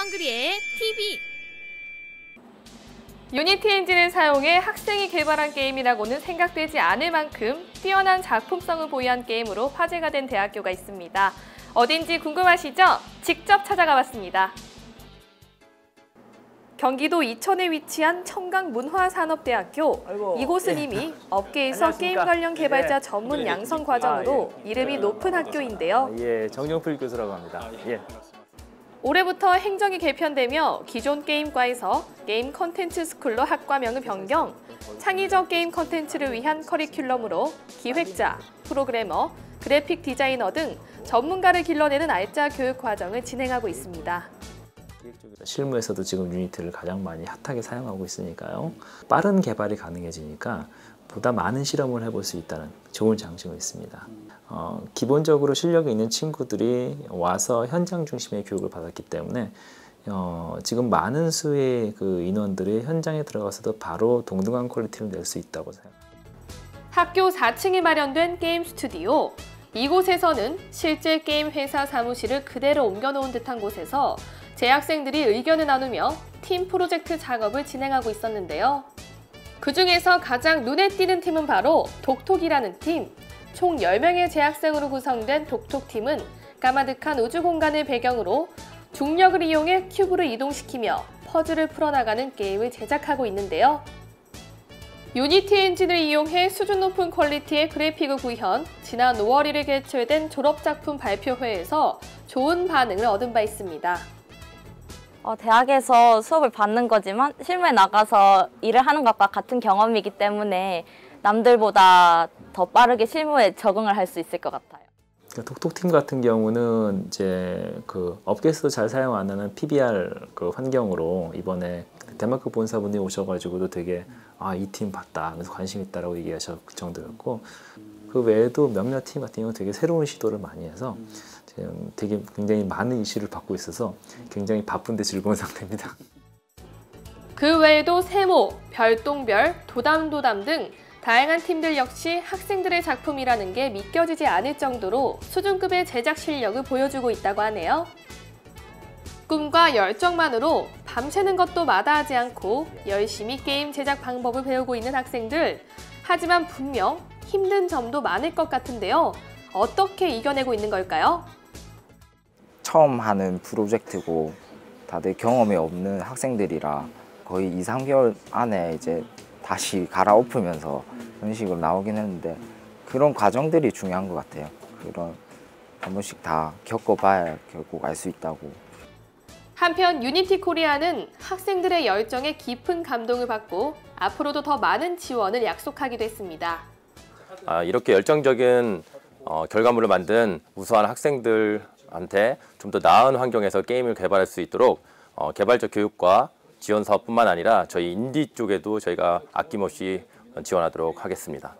헝그리의 TV 유니티 엔진을 사용해 학생이 개발한 게임이라고는 생각되지 않을 만큼 뛰어난 작품성을 보유한 게임으로 화제가 된 대학교가 있습니다. 어딘지 궁금하시죠? 직접 찾아가 봤습니다. 경기도 이천에 위치한 청강문화산업대학교. 아이고, 이곳은 예. 이미 업계에서 안녕하십니까. 게임 관련 개발자 네. 전문 양성 과정으로 아, 예. 이름이 높은 학교인데요. 예, 정정필 교수라고 합니다. 예. 올해부터 행정이 개편되며 기존 게임과에서 게임 컨텐츠 스쿨로 학과명을 변경, 창의적 게임 컨텐츠를 위한 커리큘럼으로 기획자, 프로그래머, 그래픽 디자이너 등 전문가를 길러내는 알짜 교육 과정을 진행하고 있습니다. 실무에서도 지금 유니티를 가장 많이 핫하게 사용하고 있으니까요. 빠른 개발이 가능해지니까 보다 많은 실험을 해볼 수 있다는 좋은 장점이 있습니다. 어, 기본적으로 실력이 있는 친구들이 와서 현장 중심의 교육을 받았기 때문에 어, 지금 많은 수의 그 인원들이 현장에 들어가서도 바로 동등한 퀄리티를 낼 수 있다고 생각합니다. 학교 4층에 마련된 게임 스튜디오. 이곳에서는 실제 게임 회사 사무실을 그대로 옮겨놓은 듯한 곳에서 재학생들이 의견을 나누며 팀 프로젝트 작업을 진행하고 있었는데요. 그 중에서 가장 눈에 띄는 팀은 바로 독톡이라는 팀. 총 10명의 재학생으로 구성된 독톡팀은 까마득한 우주 공간을 배경으로 중력을 이용해 큐브를 이동시키며 퍼즐을 풀어나가는 게임을 제작하고 있는데요. 유니티 엔진을 이용해 수준 높은 퀄리티의 그래픽을 구현, 지난 5월 1일 개최된 졸업작품 발표회에서 좋은 반응을 얻은 바 있습니다. 어, 대학에서 수업을 받는 거지만 실무에 나가서 일을 하는 것과 같은 경험이기 때문에 남들보다 더 빠르게 실무에 적응을 할 수 있을 것 같아요. 그 톡톡팀 같은 경우는 이제 그 업계에서도 잘 사용 안 하는 PBR 그 환경으로 이번에 덴마크 본사분이 오셔가지고도 되게 아 이 팀 봤다 그래서 관심 있다라고 얘기하실 정도였고 그 외에도 몇몇 팀 같은 경우 되게 새로운 시도를 많이 해서 지금 되게 굉장히 많은 이슈를 받고 있어서 굉장히 바쁜데 즐거운 상태입니다. 그 외에도 세모, 별똥별, 도담도담 등 다양한 팀들 역시 학생들의 작품이라는 게 믿겨지지 않을 정도로 수준급의 제작 실력을 보여주고 있다고 하네요. 꿈과 열정만으로 밤새는 것도 마다하지 않고 열심히 게임 제작 방법을 배우고 있는 학생들. 하지만 분명 힘든 점도 많을 것 같은데요. 어떻게 이겨내고 있는 걸까요? 처음 하는 프로젝트고 다들 경험이 없는 학생들이라 거의 2, 3개월 안에 이제 다시 갈아엎으면서 그런 식으로 나오긴 했는데 그런 과정들이 중요한 것 같아요. 그런 한 번씩 다 겪어봐야 결국 알 수 있다고. 한편 유니티 코리아는 학생들의 열정에 깊은 감동을 받고 앞으로도 더 많은 지원을 약속하기도 했습니다. 아, 이렇게 열정적인 어, 결과물을 만든 우수한 학생들한테 좀 더 나은 환경에서 게임을 개발할 수 있도록 어, 개발적 교육과 지원 사업뿐만 아니라 저희 인디 쪽에도 저희가 아낌없이 지원하도록 하겠습니다.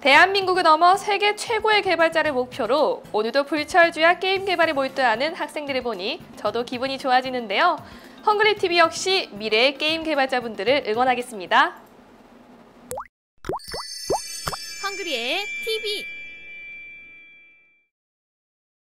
대한민국을 넘어 세계 최고의 개발자를 목표로 오늘도 불철주야 게임 개발에 몰두하는 학생들을 보니 저도 기분이 좋아지는데요. 헝그리 TV 역시 미래의 게임 개발자분들을 응원하겠습니다. 헝그리의 TV